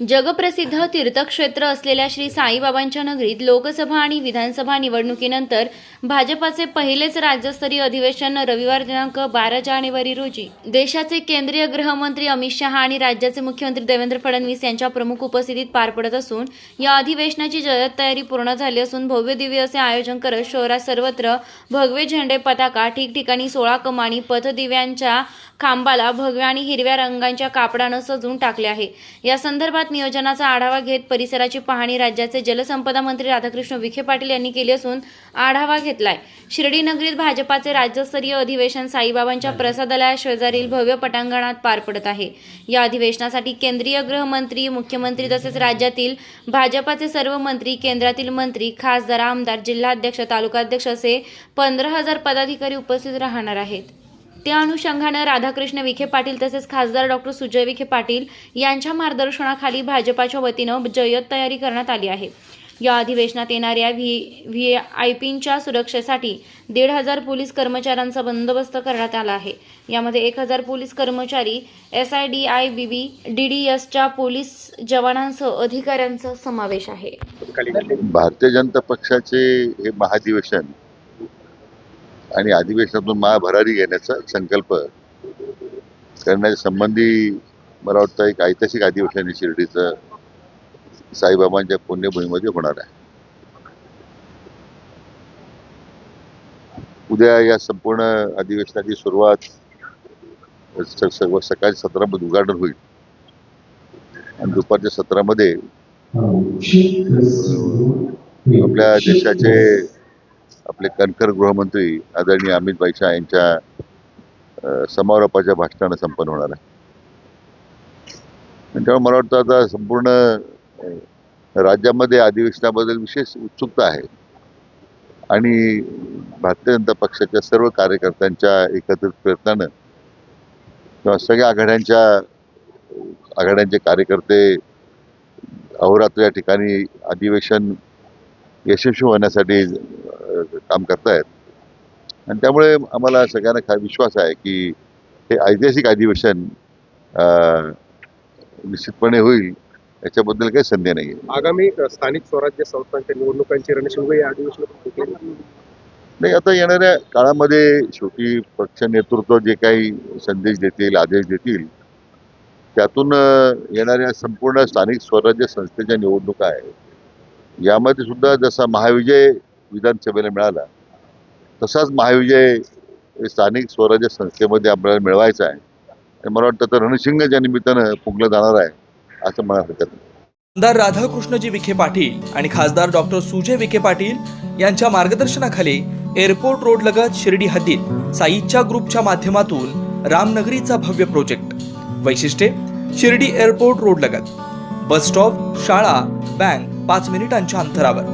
जगप्रसिद्ध तीर्थक्षेत्र असलेल्या श्री साईबाबांच्या नगरीत लोकसभा आणि विधानसभा निवडणुकीनंतर भाजपाचे पहिलेच राज्यस्तरीय अधिवेशन रविवार दिनांक बारा जानेवारी रोजी. देशाचे केंद्रीय गृहमंत्री अमित शहा आणि राज्याचे मुख्यमंत्री देवेंद्र फडणवीस यांच्या प्रमुख उपस्थितीत पार पडत असून या अधिवेशनाची जयत तयारी पूर्ण झाली असून भव्य दिव्य असे आयोजन करत शहरात सर्वत्र भगवे झेंडे पताका ठिकठिकाणी सोळा कमानी पथदिव्यांच्या खांबाला भगव्या आणि हिरव्या रंगांच्या कापडानं सजवून टाकले आहे. या संदर्भात नियोजनाचा आढावा घेत परिसराची पाहणी राज्याचे जलसंपदा मंत्री राधाकृष्ण विखे पाटील यांनी केली असून आढावा घेतलाय. शिर्डी नगरीत भाजपाचे राज्यस्तरीय अधिवेशन साईबाबांच्या प्रसादालया शेजारील भव्य पटांगणात पार पडत आहे. या अधिवेशनासाठी केंद्रीय गृहमंत्री मुख्यमंत्री तसेच राज्यातील भाजपाचे सर्व मंत्री केंद्रातील मंत्री खासदार आमदार जिल्हाध्यक्ष तालुकाध्यक्ष असे पंधरा हजार पदाधिकारी उपस्थित राहणार आहेत. त्या अनुषंगानं राधाकृष्ण विखे पाटील तसेच खासदार डॉक्टर सुजय विखे पाटील यांच्या मार्गदर्शनाखाली भाजपाच्या वतीनं जय्यत तयारी करण्यात आली आहे. या अधिवेशनात येणाऱ्या व्ही व्ही आय पींच्या सुरक्षेसाठी दीड हजार पोलीस कर्मचाऱ्यांचा बंदोबस्त करण्यात आला आहे. यामध्ये एक हजार पोलीस कर्मचारी S I D I B B D D एसच्या पोलीस जवानांसह अधिकाऱ्यांचा समावेश आहे. भारतीय जनता पक्षाचे हे महाधिवेशन आणि अधिवेशनातून महाभरारी घेण्याचा संकल्प करण्याच्या संबंधी मला वाटतं एक ऐतिहासिक अधिवेशन शिर्डीचं. साईबाबांच्या पुण्यभूमीमध्ये होणार आहे. उद्या या संपूर्ण अधिवेशनाची सुरुवात स- स- सकाळच्या सत्रामध्ये उद्घाटन होईल. आणि दुपारच्या सत्रामध्ये आपल्या देशाचे आपले कणखर गृहमंत्री आदरणीय अमित भाई शाह यांच्या समारोपाच्या भाषणानं संपन्न होणार आहे. त्यामुळे मला वाटतं आता संपूर्ण राज्यामध्ये अधिवेशनाबद्दल विशेष उत्सुकता आहे. आणि भारतीय जनता पक्षाच्या सर्व कार्यकर्त्यांच्या एकत्रित प्रयत्नानं किंवा सगळ्या आघाड्यांच्या आघाड्यांचे कार्यकर्ते अहोरात्र या ठिकाणी अधिवेशन यशस्वी होण्यासाठी काम करतायत. आणि त्यामुळे आम्हाला सगळ्यांना खा विश्वास आहे की हे ऐतिहासिक अधिवेशन निश्चितपणे होईल. याच्याबद्दल काही संदेह नाही आगामी स्थानिक स्वराज्य संस्थांच्या निवडणुकांची रणशिंग या अधिवेशनात होते. नाही आता येणाऱ्या काळामध्ये शेवटी पक्ष नेतृत्व जे काही संदेश देतील आदेश देतील त्यातून येणाऱ्या संपूर्ण स्थानिक स्वराज्य संस्थेच्या निवडणुका आहेत. यामध्ये सुद्धा जसा महाविजय विधानसभेला मिळाला. तसाच महाविजय हे स्थानिक स्वराज्य संस्थेमध्ये आपल्याला मिळवायचा आहे. आणि मला वाटतं तर रणशिंगच्या निमित्तानं फुंकलं जाणार आहे असं मला हरकत नाही. आमदार राधाकृष्णजी विखे पाटील आणि खासदार डॉक्टर सुजय विखे पाटील यांच्या मार्गदर्शनाखाली एअरपोर्ट रोड लगत शिर्डी हद्दीत साईच्या ग्रुपच्या माध्यमातून रामनगरीचा भव्य प्रोजेक्ट. वैशिष्ट्ये शिर्डी एअरपोर्ट रोड लगत. बस स्टॉप शाळा बँक पाच मिनिटांच्या अंतरावर.